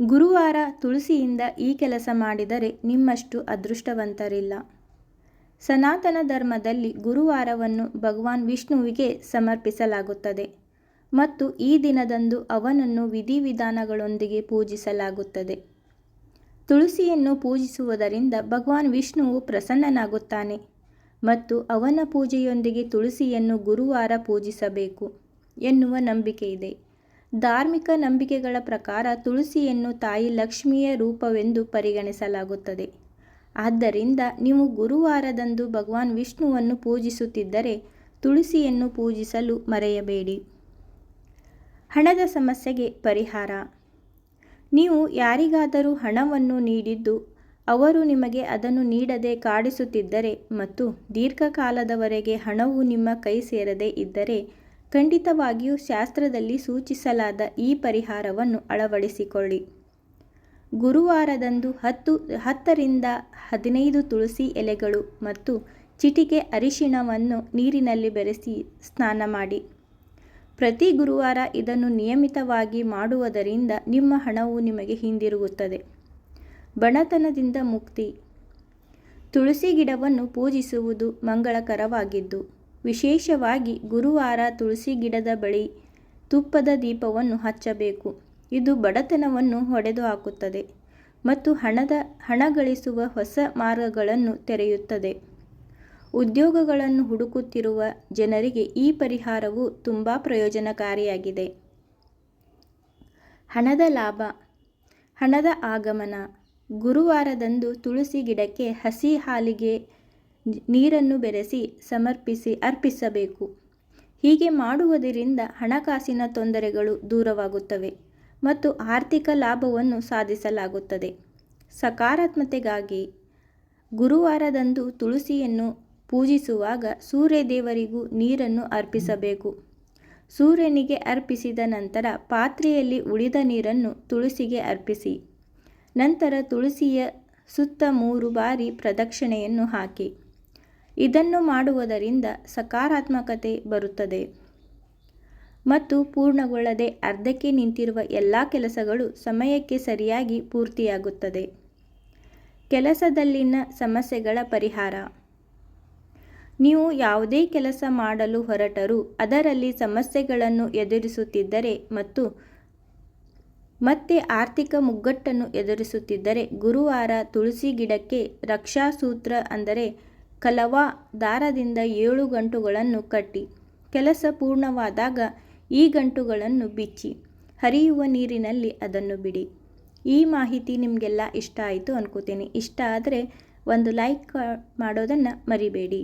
ಗುರುವಾರ ತುಳಸಿಯಿಂದ ಈ ಕೆಲಸ ಮಾಡಿದರೆ ನಿಮ್ಮಷ್ಟು ಅದೃಷ್ಟವಂತರಿಲ್ಲ. ಸನಾತನ ಧರ್ಮದಲ್ಲಿ ಗುರುವಾರವನ್ನು ಭಗವಾನ್ ವಿಷ್ಣುವಿಗೆ ಸಮರ್ಪಿಸಲಾಗುತ್ತದೆ ಮತ್ತು ಈ ದಿನದಂದು ಅವನನ್ನು ವಿಧಿವಿಧಾನಗಳೊಂದಿಗೆ ಪೂಜಿಸಲಾಗುತ್ತದೆ. ತುಳಸಿಯನ್ನು ಪೂಜಿಸುವುದರಿಂದ ಭಗವಾನ್ ವಿಷ್ಣುವು ಪ್ರಸನ್ನನಾಗುತ್ತಾನೆ ಮತ್ತು ಅವನ ಪೂಜೆಯೊಂದಿಗೆ ತುಳಸಿಯನ್ನು ಗುರುವಾರ ಪೂಜಿಸಬೇಕು ಎನ್ನುವ ನಂಬಿಕೆ ಇದೆ ಧಾರ್ಮಿಕ ನಂಬಿಕೆಗಳ ಪ್ರಕಾರ ತುಳಸಿಯನ್ನು ತಾಯಿ ಲಕ್ಷ್ಮಿಯ ರೂಪವೆಂದು ಪರಿಗಣಿಸಲಾಗುತ್ತದೆ. ಆದ್ದರಿಂದ ನೀವು ಗುರುವಾರದಂದು ಭಗವಾನ್ ವಿಷ್ಣುವನ್ನು ಪೂಜಿಸುತ್ತಿದ್ದರೆ ತುಳಸಿಯನ್ನು ಪೂಜಿಸಲು ಮರೆಯಬೇಡಿ. ಹಣದ ಸಮಸ್ಯೆಗೆ ಪರಿಹಾರ. ನೀವು ಯಾರಿಗಾದರೂ ಹಣವನ್ನು ನೀಡಿದ್ದು ಅವರು ನಿಮಗೆ ಅದನ್ನು ನೀಡದೆ ಕಾಡಿಸುತ್ತಿದ್ದರೆ ಮತ್ತು ದೀರ್ಘಕಾಲದವರೆಗೆ ಹಣವು ನಿಮ್ಮ ಕೈ ಸೇರದೇ ಇದ್ದರೆ ಖಂಡಿತವಾಗಿಯೂ ಶಾಸ್ತ್ರದಲ್ಲಿ ಸೂಚಿಸಲಾದ ಈ ಪರಿಹಾರವನ್ನು ಅಳವಡಿಸಿಕೊಳ್ಳಿ. ಗುರುವಾರದಂದು ಹತ್ತು, ಹತ್ತರಿಂದ ಹದಿನೈದು ತುಳಸಿ ಎಲೆಗಳು ಮತ್ತು ಚಿಟಿಕೆ ಅರಿಶಿಣವನ್ನು ನೀರಿನಲ್ಲಿ ಬೆರೆಸಿ ಸ್ನಾನ ಮಾಡಿ. ಪ್ರತಿ ಗುರುವಾರ ಇದನ್ನು ನಿಯಮಿತವಾಗಿ ಮಾಡುವುದರಿಂದ ನಿಮ್ಮ ಹಣವು ನಿಮಗೆ ಹಿಂದಿರುಗುತ್ತದೆ. ಬಣತನದಿಂದ ಮುಕ್ತಿ. ತುಳಸಿ ಗಿಡವನ್ನು ಪೂಜಿಸುವುದು ಮಂಗಳಕರವಾಗಿದ್ದು ವಿಶೇಷವಾಗಿ ಗುರುವಾರ ತುಳಸಿ ಗಿಡದ ಬಳಿ ತುಪ್ಪದ ದೀಪವನ್ನು ಹಚ್ಚಬೇಕು. ಇದು ಬಡತನವನ್ನು ಹೊಡೆದು ಹಾಕುತ್ತದೆ ಮತ್ತು ಹಣದ ಹಣ ಗಳಿಸುವ ಹೊಸ ಮಾರ್ಗಗಳನ್ನು ತೆರೆಯುತ್ತದೆ. ಉದ್ಯೋಗಗಳನ್ನು ಹುಡುಕುತ್ತಿರುವ ಜನರಿಗೆ ಈ ಪರಿಹಾರವು ತುಂಬ ಪ್ರಯೋಜನಕಾರಿಯಾಗಿದೆ. ಹಣದ ಲಾಭ, ಹಣದ ಆಗಮನ, ಗುರುವಾರದಂದು ತುಳಸಿ ಗಿಡಕ್ಕೆ ಹಸಿ ಹಾಲಿಗೆ ನೀರನ್ನು ಬೆರೆಸಿ ಸಮರ್ಪಿಸಿ ಅರ್ಪಿಸಬೇಕು. ಹೀಗೆ ಮಾಡುವುದರಿಂದ ಹಣಕಾಸಿನ ತೊಂದರೆಗಳು ದೂರವಾಗುತ್ತವೆ ಮತ್ತು ಆರ್ಥಿಕ ಲಾಭವನ್ನು ಸಾಧಿಸಲಾಗುತ್ತದೆ. ಸಕಾರಾತ್ಮತೆಗಾಗಿ ಗುರುವಾರದಂದು ತುಳಸಿಯನ್ನು ಪೂಜಿಸುವಾಗ ಸೂರ್ಯದೇವರಿಗೂ ನೀರನ್ನು ಅರ್ಪಿಸಬೇಕು. ಸೂರ್ಯನಿಗೆ ಅರ್ಪಿಸಿದ ನಂತರ ಪಾತ್ರೆಯಲ್ಲಿ ಉಳಿದ ನೀರನ್ನು ತುಳಸಿಗೆ ಅರ್ಪಿಸಿ. ನಂತರ ತುಳಸಿಯ ಸುತ್ತ ಮೂರು ಬಾರಿ ಪ್ರದಕ್ಷಿಣೆಯನ್ನು ಹಾಕಿ. ಇದನ್ನು ಮಾಡುವುದರಿಂದ ಸಕಾರಾತ್ಮಕತೆ ಬರುತ್ತದೆ. ಮತ್ತು ಪೂರ್ಣಗೊಳ್ಳದೆ ಅರ್ಧಕ್ಕೆ ನಿಂತಿರುವ ಎಲ್ಲ ಕೆಲಸಗಳು ಸಮಯಕ್ಕೆ ಸರಿಯಾಗಿ ಪೂರ್ತಿಯಾಗುತ್ತದೆ. ಕೆಲಸದಲ್ಲಿನ ಸಮಸ್ಯೆಗಳ ಪರಿಹಾರ. ನೀವು ಯಾವುದೇ ಕೆಲಸ ಮಾಡಲು ಹೊರಟರೂ ಅದರಲ್ಲಿ ಸಮಸ್ಯೆಗಳನ್ನು ಎದುರಿಸುತ್ತಿದ್ದರೆ ಮತ್ತು ಮತ್ತೆ ಆರ್ಥಿಕ ಮುಗ್ಗಟ್ಟನ್ನು ಎದುರಿಸುತ್ತಿದ್ದರೆ ಗುರುವಾರ ತುಳಸಿ ಗಿಡಕ್ಕೆ ರಕ್ಷಾಸೂತ್ರ ಅಂದರೆ ಕಲವಾ ದಾರದಿಂದ ಏಳು ಗಂಟುಗಳನ್ನು ಕಟ್ಟಿ, ಕೆಲಸ ಪೂರ್ಣವಾದಾಗ ಈ ಗಂಟುಗಳನ್ನು ಬಿಚ್ಚಿ, ಹರಿಯುವ ನೀರಿನಲ್ಲಿ ಅದನ್ನು ಬಿಡಿ. ಈ ಮಾಹಿತಿ ನಿಮಗೆಲ್ಲ ಇಷ್ಟ ಆಯಿತು ಅನ್ಕೋತೀನಿ. ಇಷ್ಟ ಆದರೆ ಒಂದು ಲೈಕ್ ಮಾಡೋದನ್ನು ಮರಿಬೇಡಿ.